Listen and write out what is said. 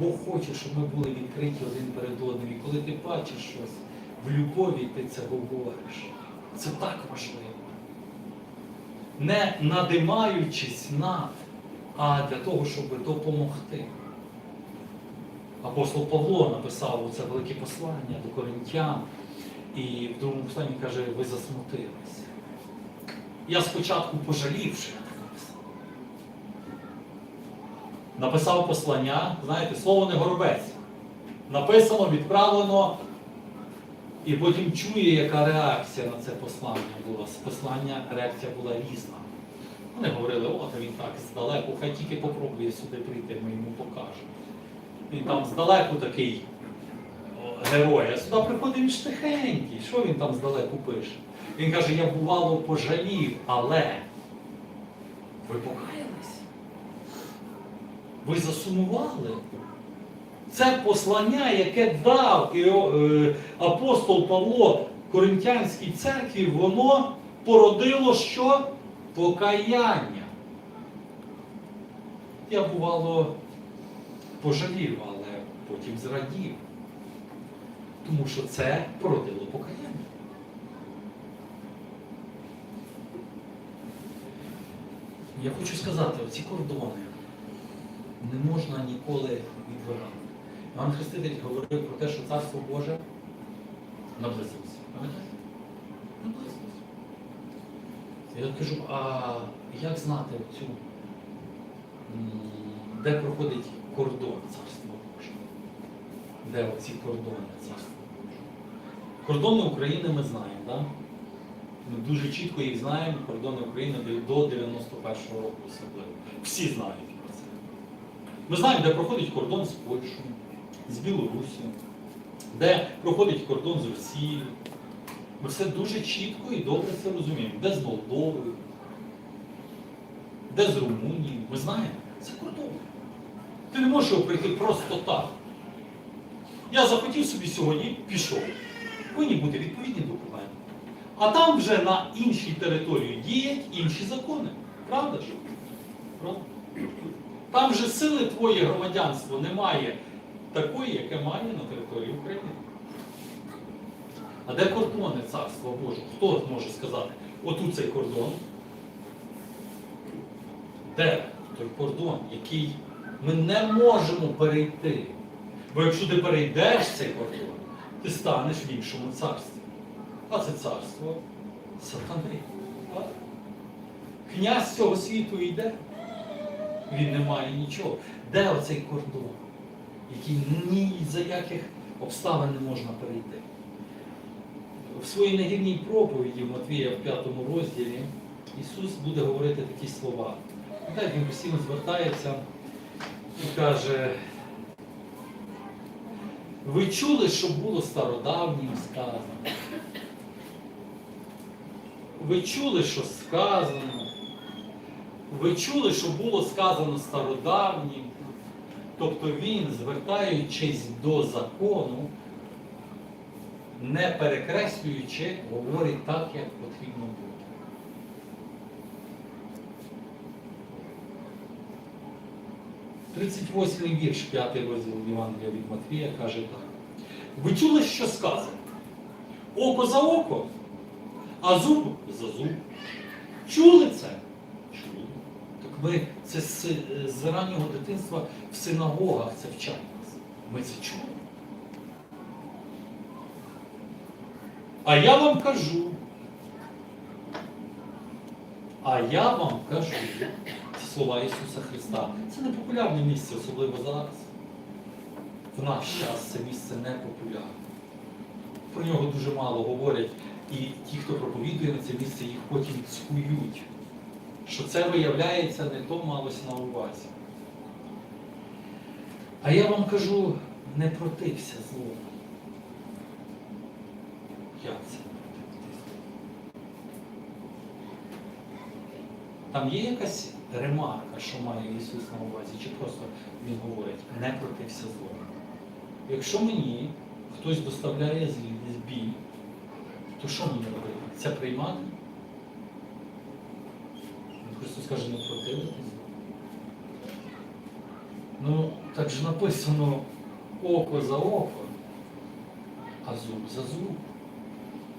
Бог хоче, щоб ми були відкриті один перед одним. І коли ти бачиш щось в любові, ти це говориш. Це так важливо. Не надимаючись над, а для того, щоб допомогти. Апостол Павло написав це велике послання до коринтян, і в другому посланні каже, ви засмутилися. Я спочатку пожалів, що я так написав. Послання, знаєте, слово не горобець. Написано, відправлено, і потім чує, яка реакція на це послання була. З послання реакція була різна. Вони говорили, от він так здалеку, хай тільки попробує сюди прийти, ми йому покажемо. Він там здалеку такий герой, а сюди приходить він ж тихенький. Що він там здалеку пише? Він каже, я бувало пожалів, але ви покаялись? Ви засумували? Це послання, яке дав е, апостол Павло Коринтянській церкві, воно породило що? Покаяння. Я бувало пожалів, але потім зрадів. Тому що це породило покаяння. Я хочу сказати, оці кордони не можна ніколи відвирати. Іван Хреститель говорив про те, що Царство Боже наблизилося. Пам'ятаєте? Наблизилося. Я кажу, а як знати цю, де проходить кордон Царства Божого? Де оці кордони Царства Божого? Кордони України ми знаємо, так? Ми дуже чітко їх знаємо, кордони України до 91-го року особливо. Всі знають про це. Ми знаємо, де проходить кордон з Польщею, з Білорусі, де проходить кордон з Росією. Ми все дуже чітко і добре це розуміємо. Де з Молдовою, де з Румунією. Ми знаємо, це кордон. Ти не можеш його прийти просто так. Я захотів собі сьогодні, пішов. Повинні бути відповідні документи. А там вже на іншій території діють інші закони. Правда ж? Правда? Там же сили твоє громадянство немає такої, яке має на території України. А де кордони Царства Божого? Хто може сказати? Отут цей кордон. Де той кордон, який ми не можемо перейти? Бо якщо ти перейдеш цей кордон, ти станеш в іншому царстві. А це царство сатани. Князь цього світу йде. Він не має нічого. Де оцей кордон, який ні за яких обставин не можна перейти? В своїй негідній проповіді в Матвія в п'ятому розділі Ісус буде говорити такі слова. Так він постійно звертається і каже, ви чули, що було стародавнім сказано? Ви чули, що сказано? Ви чули, що було сказано стародавнім? Тобто він, звертаючись до закону, не перекреслюючи, говорить так, як потрібно було. Тридцять восьмий вірш, п'ятий розділ Євангелія від Матвія каже так. Ви чули, що сказано? Око за око, а зуб за зуб. Чули це? Ми це з, з раннього дитинства в синагогах це вчать нас. Ми це чули. А я вам кажу. А я вам кажу. Це слова Ісуса Христа. Це не популярне місце, особливо зараз. В наш час це місце не популярне. Про нього дуже мало говорять. І ті, хто проповідує на це місце, їх потім цькують. Що це виявляється не то малось на увазі. А я вам кажу, не протився злому. Як це? Там є якась ремарка, що має Ісус на увазі, чи просто Він говорить, не протився злому. Якщо мені хтось доставляє злі- біль, то що мені робити? Це приймати? Христос каже, не противитись. Ну, так же написано око за око, а зуб за зуб.